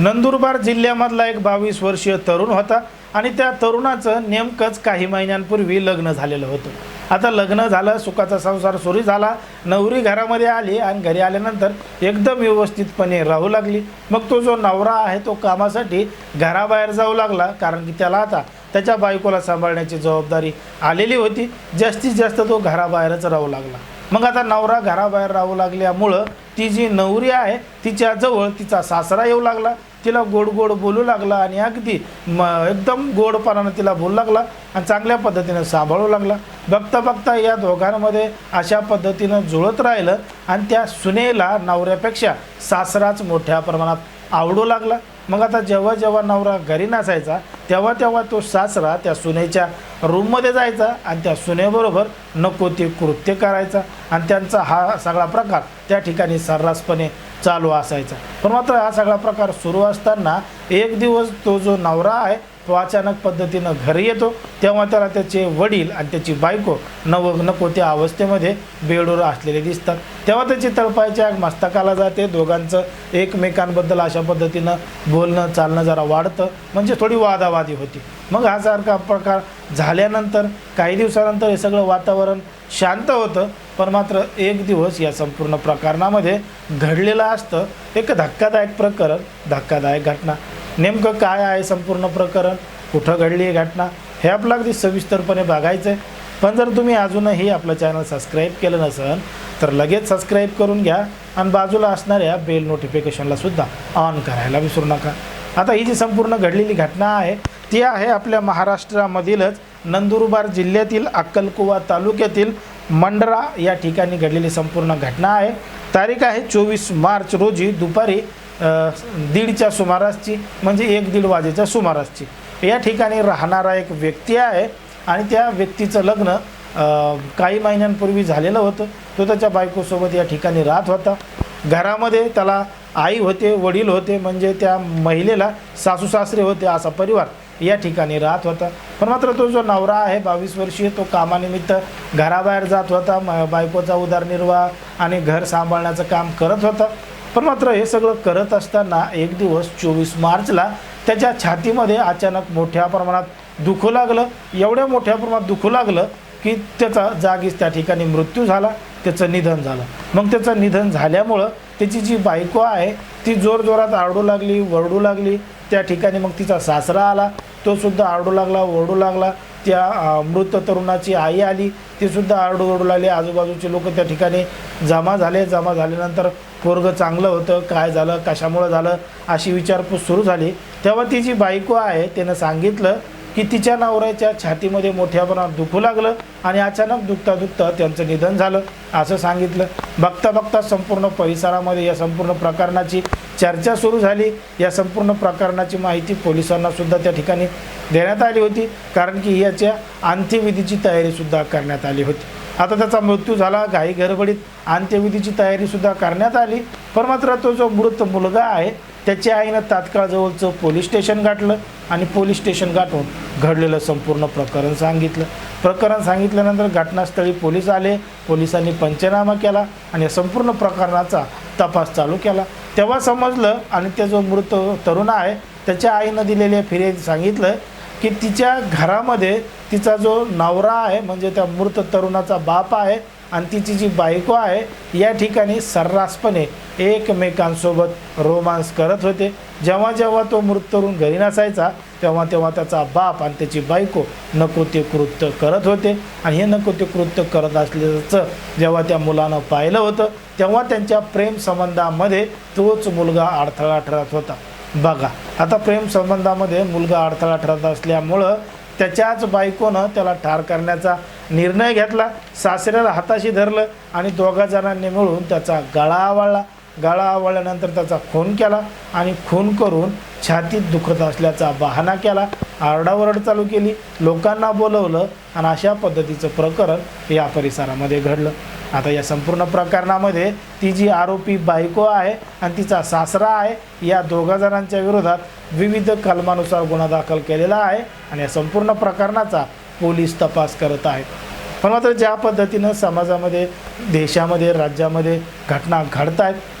नंदुरबार जिल्ह्यामधला एक बावीस वर्षीय तरुण होता आणि त्या तरुणाचं नेमकंच काही महिन्यांपूर्वी लग्न झालेलं होतं. आता लग्न झालं सुखाचा संसार सुरू झाला नवरी घरामध्ये आली आणि घरी आल्यानंतर एकदम व्यवस्थितपणे राहू लागली. मग तो जो नवरा आहे तो कामासाठी घराबाहेर जाऊ लागला कारण की त्याला आता त्याच्या बायकोला सांभाळण्याची जबाबदारी आलेली होती. जास्तीत जास्त तो घराबाहेरच राहू लागला. मग आता नवरा घराबाहेर राहू लागल्यामुळं ती जी नवरी आहे तिच्याजवळ तिचा सासरा येऊ लागला. तिला गोड गोड बोलू लागला आणि अगदी म एकदम गोडपणानं तिला बोलू लागला आणि चांगल्या पद्धतीनं सांभाळू लागला. बघता बघता या दोघांमध्ये अशा पद्धतीनं जुळत राहिलं आणि त्या सुनेला नवऱ्यापेक्षा सासराच मोठ्या प्रमाणात आवडू लागला. मग आता जेव्हा जेव्हा नवरा घरी नसायचा तेव्हा तेव्हा तो सासरा त्या सुनेच्या रूममध्ये जायचा आणि त्या सुनेबरोबर नको ते कृत्य करायचा. आणि त्यांचा हा सगळा प्रकार त्या ठिकाणी सर्रासपणे चालू असायचा. पण मात्र हा सगळा प्रकार सुरू असताना एक दिवस तो जो नवरा आहे तो अचानक पद्धतीनं घरी येतो. तेव्हा त्याला त्याचे वडील आणि त्याची बायको नव नको त्या अवस्थेमध्ये बेडवर असलेले दिसतात. तेव्हा त्याची तळपायची आग मस्तकाला जाते. दोघांचं एकमेकांबद्दल अशा पद्धतीनं बोलणं चालणं जरा वाढतं. म्हणजे थोडी वादावादी होती. मग हा सारखा प्रकार झाल्यानंतर काही दिवसानंतर हे सगळं वातावरण शांत होतं. पण मात्र एक दिवस या संपूर्ण प्रकरणामध्ये घडलेलं असतं एक धक्कादायक प्रकरण धक्कादायक घटना. नेमकं काय आहे संपूर्ण प्रकरण? कुठं घडली ही घटना? हे आपलं अगदी सविस्तरपणे बघायचं आहे पण जर तुम्ही अजूनही आपलं चॅनल सबस्क्राईब केलं नसेल तर लगेच सबस्क्राईब करून घ्या आणि बाजूला असणाऱ्या बेल नोटिफिकेशनला सुद्धा ऑन करायला विसरू नका. आता ही जी संपूर्ण घडलेली घटना आहे ती आहे आपल्या महाराष्ट्रामधीलच नंदुरबार जिल्ह्यातील अक्कलकुवा तालुक्यातील मंडरा या ठिकाणी घडलेली संपूर्ण घटना आहे. तारीख आहे चोवीस मार्च रोजी दुपारी दीडच्या सुमारासची म्हणजे एक दीड वाजेच्या सुमारासची. या ठिकाणी राहणारा एक व्यक्ती आहे आणि त्या व्यक्तीचं लग्न काही महिन्यांपूर्वी झालेलं होतं. तो त्याच्या बायकोसोबत या ठिकाणी राहत होता. घरामध्ये त्याला आई होते वडील होते म्हणजे त्या महिलेला सासू सासरे होते असा परिवार या ठिकाणी राहत होता. पण मात्र तो जो नवरा आहे बावीस वर्षीय तो कामानिमित्त घराबाहेर जात होता म बायकोचा उदरनिर्वाह आणि घर सांभाळण्याचं काम करत होता. पण मात्र हे सगळं करत असताना एक दिवस चोवीस मार्चला त्याच्या छातीमध्ये अचानक मोठ्या प्रमाणात दुखू लागलं. एवढ्या मोठ्या प्रमाणात दुखू लागलं की त्याचा जागीच त्या ठिकाणी मृत्यू झाला. त्याचं निधन झालं. मग त्याचं निधन झाल्यामुळं त्याची जी बायको आहे ती जोरजोरात आरडू लागली वरडू लागली. त्या ठिकाणी मग तिचा सासरा आला. तोसुद्धा आरडू लागला ओरडू लागला. त्या मृत तरुणाची आई आली. तीसुद्धा आरडू ओरडू लागली. आजूबाजूचे लोक त्या ठिकाणी जमा झाले. जमा झाल्यानंतर पोरगं चांगलं होतं. काय झालं? कशामुळं झालं? अशी विचारपूस सुरू झाली. तेव्हा ती जी बायको आहे त्यानं सांगितलं की तिच्या नवऱ्याच्या छातीमध्ये मोठ्या प्रमाणात दुखू लागलं आणि अचानक दुखता दुखता त्यांचं निधन झालं. असं सांगितलं. बघता बघता संपूर्ण परिसरामध्ये या संपूर्ण प्रकरणाची चर्चा सुरू झाली. या संपूर्ण प्रकरणाची माहिती पोलिसांना सुद्धा त्या ठिकाणी देण्यात आली होती. कारण की याच्या अंत्यविधीची तयारीसुद्धा करण्यात आली होती. आता त्याचा मृत्यू झाला. घाई गडबडीत अंत्यविधीची तयारीसुद्धा करण्यात आली. पण मात्र तो जो मृत मुलगा आहे त्याच्या आईनं तात्काळ जवळचं पोलीस स्टेशन गाठलं आणि पोलीस स्टेशन गाठून घडलेलं संपूर्ण प्रकरण सांगितलं. प्रकरण सांगितल्यानंतर घटनास्थळी पोलीस आले. पोलिसांनी पंचनामा केला आणि या संपूर्ण प्रकरणाचा तपास चालू केला. तेव्हा समजलं आणि ते जो मृत तरुण आहे त्याच्या आईनं दिलेल्या फिर्यादी सांगितलं की तिच्या घरामध्ये तिचा जो नवरा आहे म्हणजे त्या मृत तरुणाचा बाप आहे आणि तिची जी बायको आहे या ठिकाणी सर्रासपणे एकमेकांसोबत रोमांस करत होते. जेव्हा जेव्हा तो मृत तरुण घरी नसायचा तेव्हा तेव्हा त्याचा बाप आणि त्याची बायको नको ते कृत्य करत होते. आणि हे नको ते कृत्य करत असल्याचं जेव्हा त्या मुलानं पाहिलं होतं तेव्हा त्यांच्या प्रेमसंबंधामध्ये तोच मुलगा अडथळा ठरत होता. बघा आता प्रेमसंबंधामध्ये मुलगा अडथळा ठरत असल्यामुळं त्याच्याच बायकोनं त्याला ठार करण्याचा निर्णय घेतला. सासऱ्याला हाताशी धरलं आणि दोघा जणांनी मिळून त्याचा गळा आवळला. गळा आवळल्यानंतर त्याचा खून केला आणि खून करून छातीत दुखत असल्याचा बहाणा केला. आरडाओरड चालू केली. लोकांना बोलवलं आणि अशा पद्धतीचं प्रकरण या परिसरामध्ये घडलं. आता या संपूर्ण प्रकरणामध्ये ती जी आरोपी बायको आहे आणि तिचा सासरा आहे या दोघा जणांच्या विरोधात विविध कलमानुसार गुन्हा दाखल केलेला आहे आणि या संपूर्ण प्रकरणाचा पोलीस तपास करत आहेत. पण मात्र ज्या पद्धतीनं समाजामध्ये देशामध्ये राज्यामध्ये घटना घडत आहेत